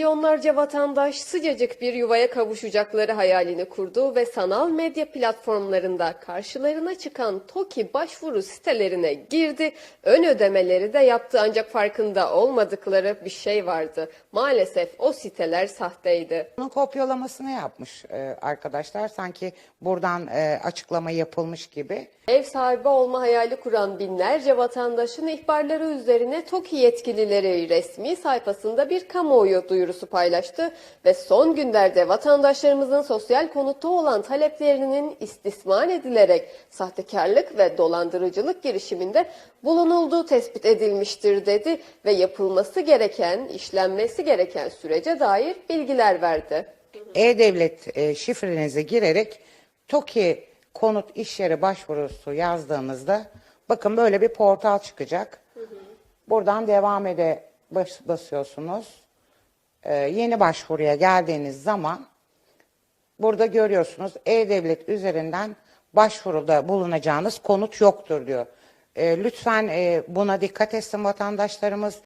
milyonlarca vatandaş sıcacık bir yuvaya kavuşacakları hayalini kurdu ve sanal medya platformlarında karşılarına çıkan TOKİ başvuru sitelerine girdi. Ön ödemeleri de yaptı ancak farkında olmadıkları bir şey vardı. Maalesef o siteler sahteydi. Bunun kopyalamasını yapmış e, arkadaşlar. Sanki buradan e, açıklama yapılmış gibi. Ev sahibi olma hayali kuran binlerce vatandaşın ihbarları üzerine TOKİ yetkilileri resmi sayfasında bir kamuoyu duyurusu paylaştı ve son günlerde vatandaşlarımızın sosyal konutta olan taleplerinin istismar edilerek sahtekarlık ve dolandırıcılık girişiminde bulunulduğu tespit edilmiştir dedi ve yapılması gereken, işlenmesi gereken sürece dair bilgiler verdi. E-Devlet e, şifrenize girerek TOKİ konut iş yeri başvurusu yazdığınızda bakın böyle bir portal çıkacak. Buradan devam ede bas- basıyorsunuz. E, yeni başvuruya geldiğiniz zaman burada görüyorsunuz E-Devlet üzerinden başvuruda bulunacağınız konut yoktur diyor. E, lütfen e, buna dikkat etsin vatandaşlarımız.